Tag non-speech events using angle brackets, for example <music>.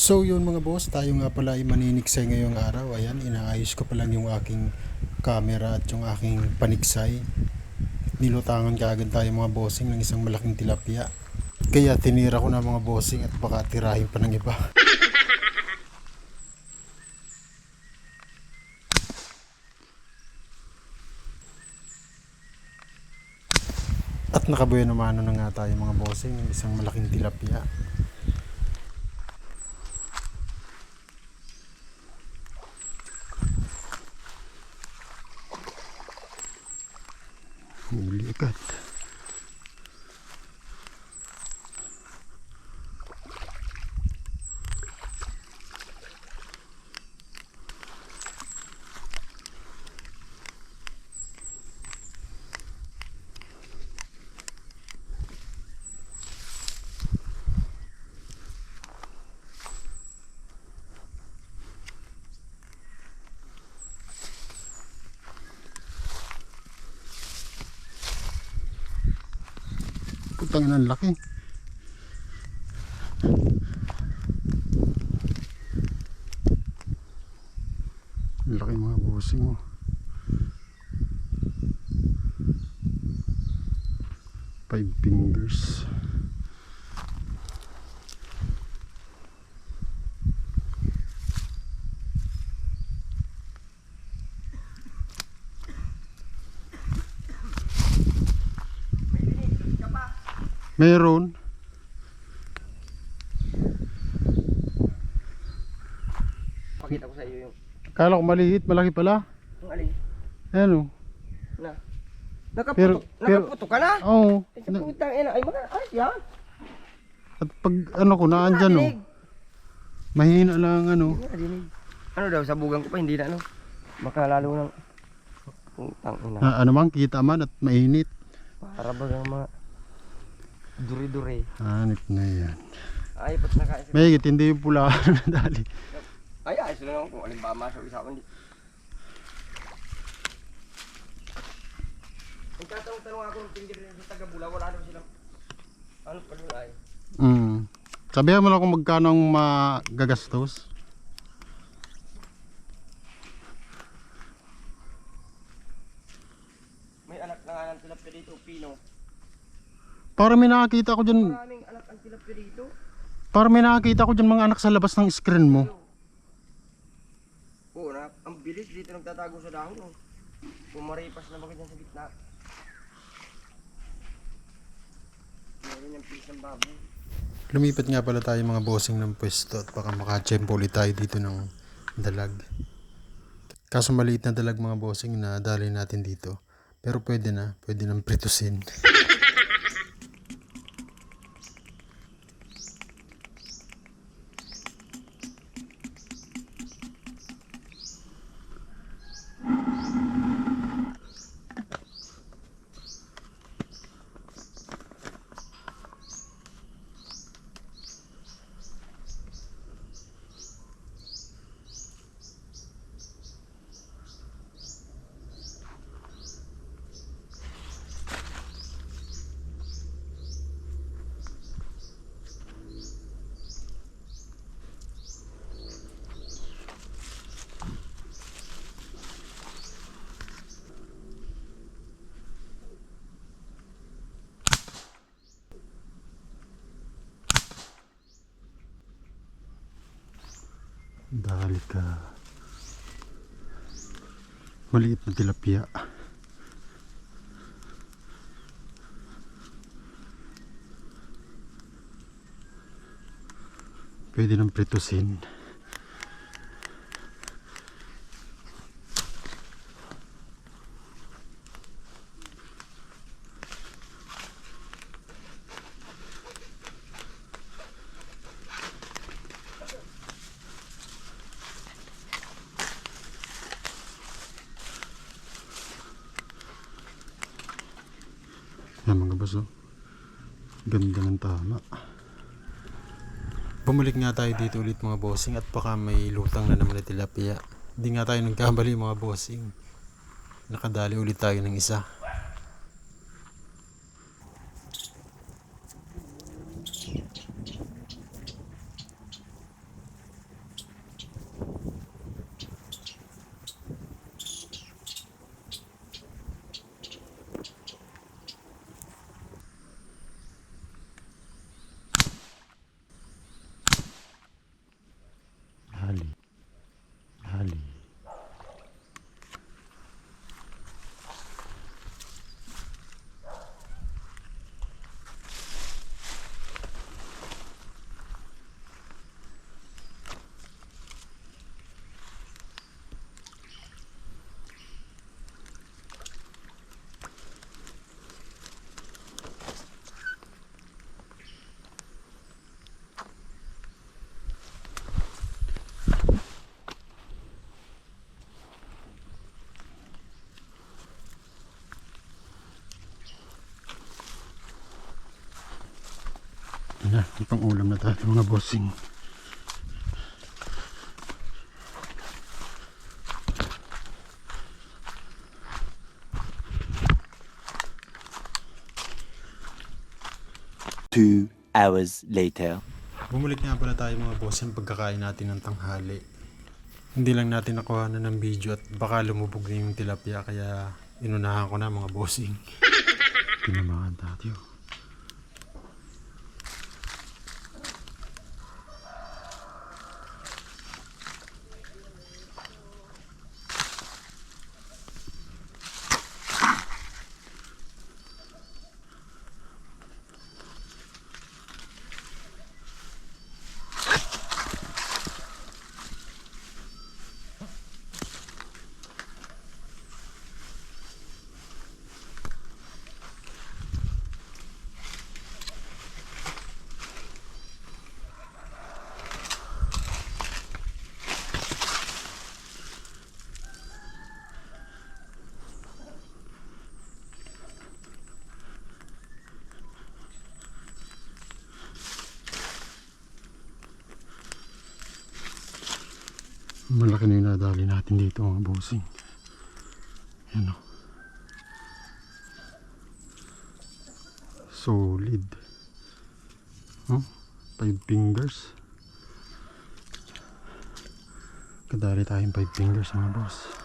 So yun mga boss, tayo nga pala ay maniniksay ngayong araw. Ayan, inaayos ko pa lang yung aking camera at yung aking paniksay. Nilutangan kaagad tayo mga bossing ng isang malaking tilapia. Kaya tinira ko na mga bossing at baka tirahin pa ng iba. <laughs> At nakabuhay naman na nga tayo mga bossing ng isang malaking tilapia. Huli agad. Putang ina, ang laki. Laki mga busing mo. Five fingers. Meron. Pakita ko sa iyo yung Kala ko maliit, malaki pala. yung alin. Ayan o. Na. Nakaputo, Pero- pero- nakaputo ka na. Oo. Ay, sa putang ina. Ay, mga, ay, yan. At pag ano ko, naandyan o. Nadinig. Mahina lang ano. Ano daw, sa bugang ko pa, hindi na ano. Baka lalo nang, putang ina. Na, ano man, kita man at mainit. Para ba ang mga duri-duri. Hanip na yan. Ay, ba't nakaisip? May hindi yung pula na dali. Ay, ayos lang ako kung alin ba masok isa ko. Hindi. Nagtatanong-tanong ako ng tingin rin sa taga-bula, wala daw silang ano pa yun ay. Mm. Sabihan mo lang kung magkano ang magagastos. May anak na nga ng tilapia dito, Pino. Para may nakakita ko dyan, Maraming anak ang tilapia dito. para may nakakita ko dyan mga anak sa labas ng screen mo. Oo, na, ang bilis dito nagtatago sa dahon. Oh. Pumaripas na dyan sa gitna. Meron yung pilis ng baboy. Lumipat nga pala tayo mga bossing ng pwesto at baka makachempo ulit tayo dito ng dalag. Kaso maliit na dalag mga bossing na dali natin dito. Pero pwede na, pwede nang pritusin. <laughs> Dali ka. Maliit na tilapia. Pwede nang pritusin. Yan mga baso. Ganda ng tama. Bumalik nga tayo dito ulit mga bossing at baka may lutang na naman na tilapia. Hindi nga tayo nagkamali mga bossing. Nakadali ulit tayo ng isa. Na, pang ulam na tayo mga bossing. Two hours later. Bumalik nga pala tayo mga bossing pagkakain natin ng tanghali. Hindi lang natin nakuha na ng video at baka lumubog na yung tilapia kaya inunahan ko na mga bossing. Tinamahan tayo. Malaki na yung natin dito mga bossing. Yan o. Solid. Oh, five fingers. Kadali tayong five fingers mga boss.